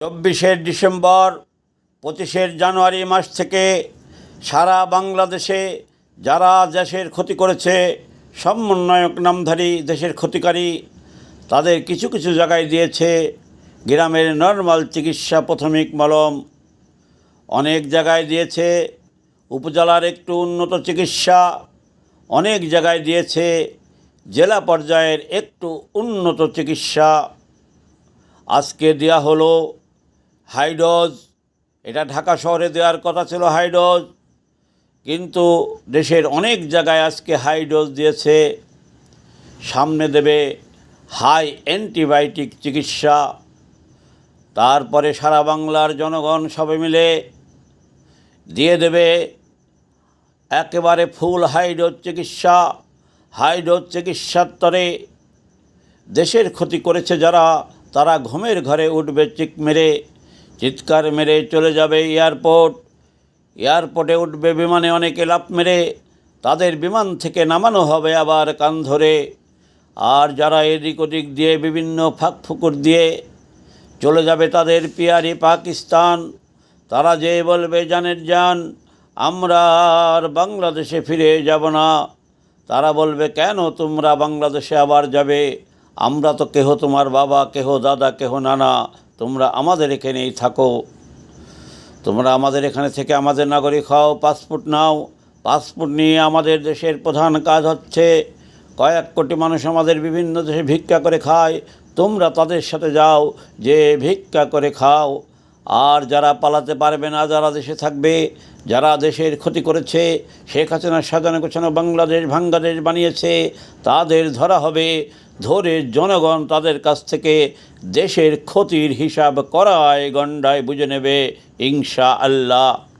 চব্বিশে ডিসেম্বর পঁচিশের জানুয়ারি মাস থেকে সারা বাংলাদেশে যারা দেশের ক্ষতি করেছে, সমন্বয়ক নামধারী দেশের ক্ষতিকারী, তাদের কিছু কিছু জায়গায় দিয়েছে গ্রামের নর্মাল চিকিৎসা প্রাথমিক মলম। অনেক জায়গায় দিয়েছে উপজেলার একটু উন্নত চিকিৎসা। অনেক জায়গায় দিয়েছে জেলা পর্যায়ের একটু উন্নত চিকিৎসা। আজকে দেয়া হলো হাইডোজ এটা ঢাকা শহরে দেওয়ার কথা ছিল হাইডোজ কিন্তু দেশের অনেক জায়গায় আজকে হাইডোজ দিয়েছে। সামনে দেবে হাই অ্যান্টিবায়োটিক চিকিৎসা, তারপরে সারা বাংলার জনগণ সবে মিলে দিয়ে দেবে একেবারে ফুল হাইডোজ চিকিৎসা। হাইডোজ চিকিৎসার তরে দেশের ক্ষতি করেছে যারা, তারা ঘুমের ঘরে উঠবে চিক মেরে। চিৎকার মেরে চলে যাবে এয়ারপোর্ট। এয়ারপোর্টে উঠবে বিমানে অনেকে লাফ মেরে। তাদের বিমান থেকে নামানো হবে আবার কান ধরে। আর যারা এদিক ওদিক দিয়ে বিভিন্ন ফাঁক ফুকুর দিয়ে চলে যাবে তাদের পিয়ারি পাকিস্তান। তারা যে বলবে, জানের যান আমরা আর বাংলাদেশে ফিরে যাব না। তারা বলবে, কেন তোমরা বাংলাদেশে আবার যাবে? আমরা তো কেহ তোমার বাবা, কেহ দাদা, কেহ নানা। তোমরা আমাদের এখানেই থাকো। তোমরা আমাদের এখানে থেকে আমাদের নাগরিক হও, পাসপোর্ট নাও। পাসপোর্ট নিয়ে আমাদের দেশের প্রধান কাজ হচ্ছে কয়েক কোটি মানুষ আমাদের বিভিন্ন দেশে ভিক্ষা করে খায়। তোমরা তাদের সাথে যাও, যে ভিক্ষা করে খাও। আর যারা পালাতে পারবে না, যারা দেশে থাকবে, যারা দেশের ক্ষতি করেছে, শেখ হাসিনা সাজানো গোছানো বাংলাদেশ ভাঙ্গাদেশ বানিয়েছে, তাদের ধরা হবে। ধরে জনগণ তাদের কাছ থেকে দেশের ক্ষতির হিসাব করায় গণ্ডায় বুঝে নেবে ইনশা আল্লাহ